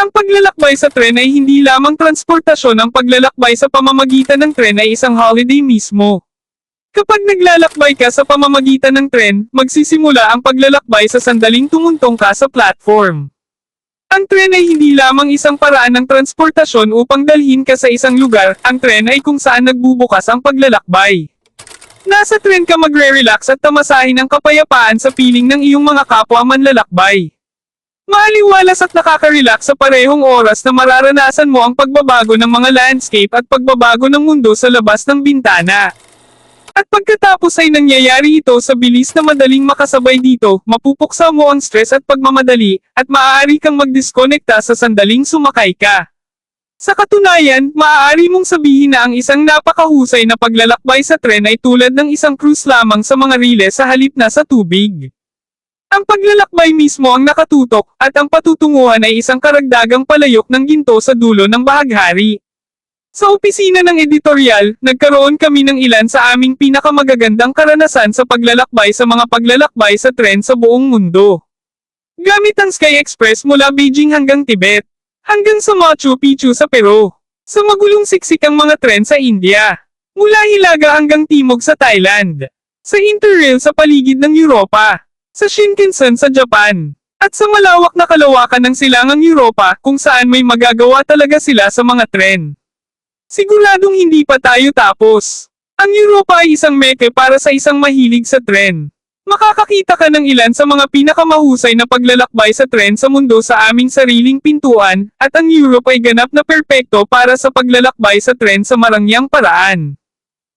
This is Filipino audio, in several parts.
Ang paglalakbay sa tren ay hindi lamang transportasyon ang paglalakbay sa pamamagitan ng tren ay isang holiday mismo. Kapag naglalakbay ka sa pamamagitan ng tren, magsisimula ang paglalakbay sa sandaling tumuntong ka sa platform. Ang tren ay hindi lamang isang paraan ng transportasyon upang dalhin ka sa isang lugar, ang tren ay kung saan nagbubukas ang paglalakbay. Nasa tren ka magre-relax at tamasahin ang kapayapaan sa piling ng iyong mga kapwa manlalakbay. Maaliwalas at nakaka-relax sa parehong oras na mararanasan mo ang pagbabago ng mga landscape at pagbabago ng mundo sa labas ng bintana. At pagkatapos ay nangyayari ito sa bilis na madaling makasabay dito, mapupuksa mo ang stress at pagmamadali, at maaari kang mag-disconnecta sa sandaling sumakay ka. Sa katunayan, maaari mong sabihin na ang isang napakahusay na paglalakbay sa tren ay tulad ng isang cruise lamang sa mga riles sa halip na sa tubig. Ang paglalakbay mismo ang nakatutok, at ang patutunguhan ay isang karagdagang palayok ng ginto sa dulo ng bahaghari. Sa opisina ng editorial, nagkaroon kami ng ilan sa aming pinakamagagandang karanasan sa paglalakbay sa mga paglalakbay sa tren sa buong mundo. Gamit ang Sky Express mula Beijing hanggang Tibet, hanggang sa Machu Picchu sa Peru, sa magulong siksik ang mga tren sa India, mula Hilaga hanggang Timog sa Thailand, sa Interrail sa paligid ng Europa, sa Shinkansen sa Japan, at sa malawak na kalawakan ng silangang Europa kung saan may magagawa talaga sila sa mga tren. Siguradong hindi pa tayo tapos. Ang Europa ay isang meke para sa isang mahilig sa tren. Makakakita ka ng ilan sa mga pinakamahusay na paglalakbay sa tren sa mundo sa aming sariling pintuan, at ang Europe ay ganap na perpekto para sa paglalakbay sa tren sa marangyang paraan.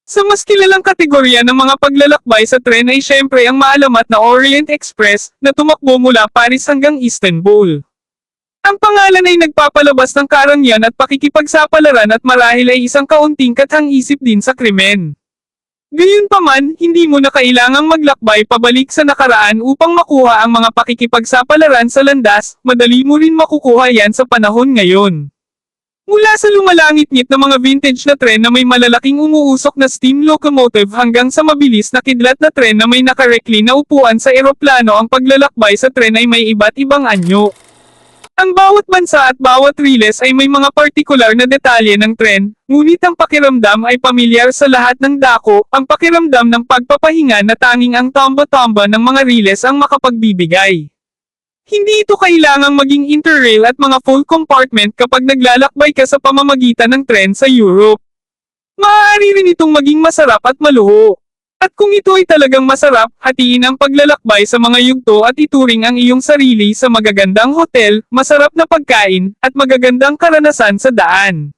Sa mas kilalang kategorya ng mga paglalakbay sa tren ay syempre ang maalamat na Orient Express na tumakbo mula Paris hanggang Istanbul. Ang pangalan ay nagpapalabas ng karangyaan at pakikipagsapalaran at marahil ay isang kaunting kathang-isip din sa krimen. Gayunpaman, hindi mo na kailangang maglakbay pabalik sa nakaraan upang makuha ang mga pakikipagsapalaran sa landas, madali mo rin makukuha yan sa panahon ngayon. Mula sa lumalangit-ngit na mga vintage na tren na may malalaking umuusok na steam locomotive hanggang sa mabilis na kidlat na tren na may nakarekli na upuan sa eroplano ang paglalakbay sa tren ay may iba't ibang anyo. Ang bawat bansa at bawat riles ay may mga partikular na detalye ng tren, ngunit ang pakiramdam ay pamilyar sa lahat ng dako, ang pakiramdam ng pagpapahinga na tanging ang tamba-tamba ng mga riles ang makapagbibigay. Hindi ito kailangang maging interrail at mga full compartment kapag naglalakbay ka sa pamamagitan ng tren sa Europe. Maaari rin itong maging masarap at maluho. At kung ito ay talagang masarap, hatiin ang paglalakbay sa mga yugto at ituring ang iyong sarili sa magagandang hotel, masarap na pagkain, at magagandang karanasan sa daan.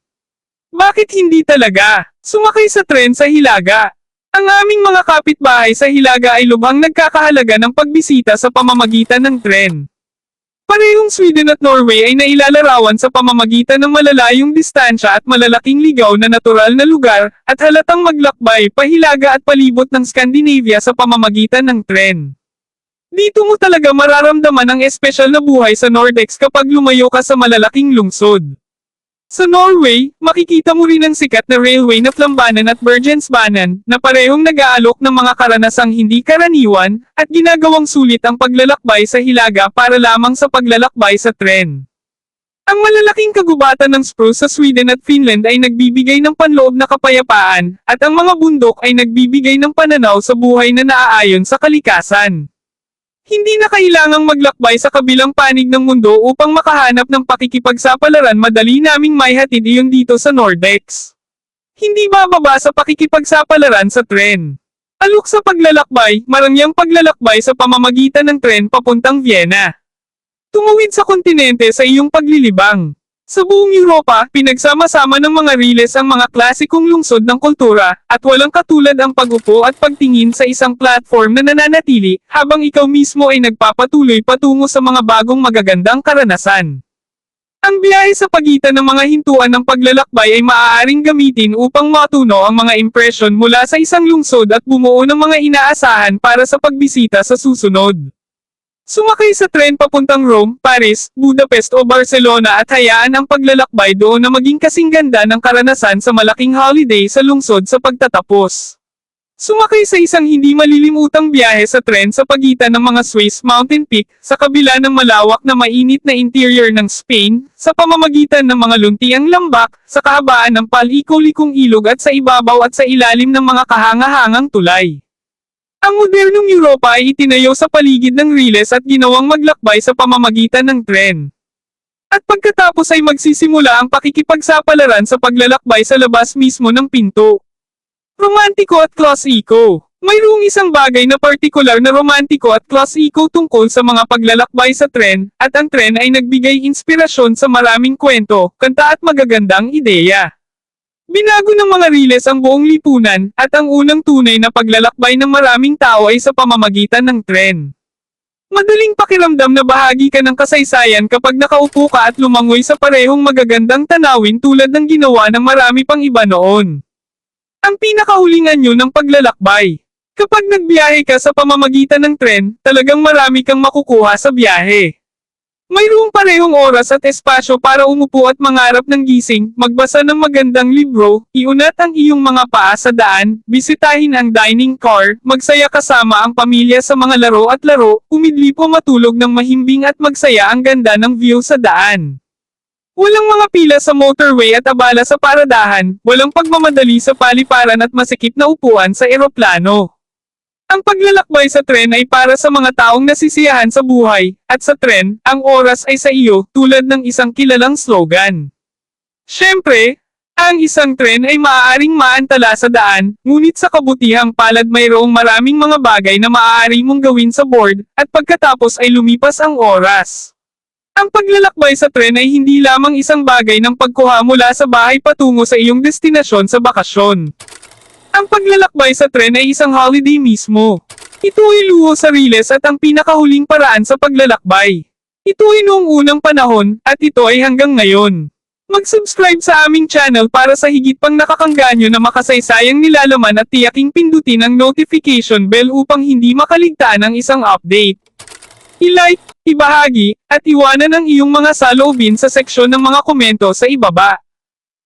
Bakit hindi talaga? Sumakay sa tren sa Hilaga. Ang aming mga kapitbahay sa Hilaga ay lubhang nagkakahalaga ng pagbisita sa pamamagitan ng tren. Parehong Sweden at Norway ay nailalarawan sa pamamagitan ng malalayong distansya at malalaking ligaw na natural na lugar, at halatang maglakbay pahilaga at palibot ng Scandinavia sa pamamagitan ng tren. Dito mo talaga mararamdaman ang espesyal na buhay sa Nordex kapag lumayo ka sa malalaking lungsod. Sa Norway, makikita mo rin ang sikat na railway na Flambanan at Bergensbanen, na parehong nag-aalok ng mga karanasang hindi karaniwan, at ginagawang sulit ang paglalakbay sa hilaga para lamang sa paglalakbay sa tren. Ang malalaking kagubatan ng spruce sa Sweden at Finland ay nagbibigay ng panloob na kapayapaan, at ang mga bundok ay nagbibigay ng pananaw sa buhay na naaayon sa kalikasan. Hindi na kailangang maglakbay sa kabilang panig ng mundo upang makahanap ng pakikipagsapalaran madali naming may hatid iyon dito sa Nordex. Hindi bababa sa pakikipagsapalaran sa tren. Alok sa paglalakbay, marangyang paglalakbay sa pamamagitan ng tren papuntang Vienna. Tumawid sa kontinente sa iyong paglilibang. Sa buong Europa, pinagsama-sama ng mga riles ang mga klasikong lungsod ng kultura, at walang katulad ang pagupo at pagtingin sa isang platform na nananatili, habang ikaw mismo ay nagpapatuloy patungo sa mga bagong magagandang karanasan. Ang biyahe sa pagitan ng mga hintuan ng paglalakbay ay maaaring gamitin upang matuno ang mga impresyon mula sa isang lungsod at bumuo ng mga inaasahan para sa pagbisita sa susunod. Sumakay sa tren papuntang Rome, Paris, Budapest o Barcelona at hayaan ang paglalakbay doon na maging kasing ganda ng karanasan sa malaking holiday sa lungsod sa pagtatapos. Sumakay sa isang hindi malilimutang biyahe sa tren sa pagitan ng mga Swiss mountain peak, sa kabila ng malawak na mainit na interior ng Spain, sa pamamagitan ng mga luntiang lambak, sa kahabaan ng paliko-likong ilog at sa ibabaw at sa ilalim ng mga kahanga-hangang tulay. Ang modernong Europa ay itinayo sa paligid ng riles at ginawang maglakbay sa pamamagitan ng tren. At pagkatapos ay magsisimula ang pakikipagsapalaran sa paglalakbay sa labas mismo ng pinto. Romantiko at klasiko. Mayroong isang bagay na partikular na romantiko at klasiko tungkol sa mga paglalakbay sa tren, at ang tren ay nagbigay inspirasyon sa maraming kwento, kanta at magagandang ideya. Binago ng mga riles ang buong lipunan, at ang unang tunay na paglalakbay ng maraming tao ay sa pamamagitan ng tren. Madaling pakiramdam na bahagi ka ng kasaysayan kapag nakaupo ka at lumangoy sa parehong magagandang tanawin tulad ng ginawa ng marami pang iba noon. Ang pinakahuling anyo ng paglalakbay. Kapag nagbiyahe ka sa pamamagitan ng tren, talagang marami kang makukuha sa biyahe. Mayroong parehong oras at espasyo para umupo at mangarap ng gising, magbasa ng magandang libro, iunat ang iyong mga paa sa daan, bisitahin ang dining car, magsaya kasama ang pamilya sa mga laro at laro, umidlip o matulog ng mahimbing at magsaya ang ganda ng view sa daan. Walang mga pila sa motorway at abala sa paradahan, walang pagmamadali sa paliparan at masikip na upuan sa eroplano. Ang paglalakbay sa tren ay para sa mga taong nasisiyahan sa buhay, at sa tren, ang oras ay sa iyo, tulad ng isang kilalang slogan. Siyempre, ang isang tren ay maaaring maantala sa daan, ngunit sa kabutihang palad mayroong maraming mga bagay na maaari mong gawin sa board, at pagkatapos ay lumipas ang oras. Ang paglalakbay sa tren ay hindi lamang isang bagay ng pagkuha mula sa bahay patungo sa iyong destinasyon sa bakasyon. Ang paglalakbay sa tren ay isang holiday mismo. Ito ay luho sa riles at ang pinakahuling paraan sa paglalakbay. Ito ay noong unang panahon, at ito ay hanggang ngayon. Mag-subscribe sa aming channel para sa higit pang nakakangganyo na makasaysayang nilalaman at tiyaking pindutin ang notification bell upang hindi makaligtaan ang isang update. I-like, ibahagi, at iwanan ang iyong mga saloobin sa seksyon ng mga komento sa ibaba.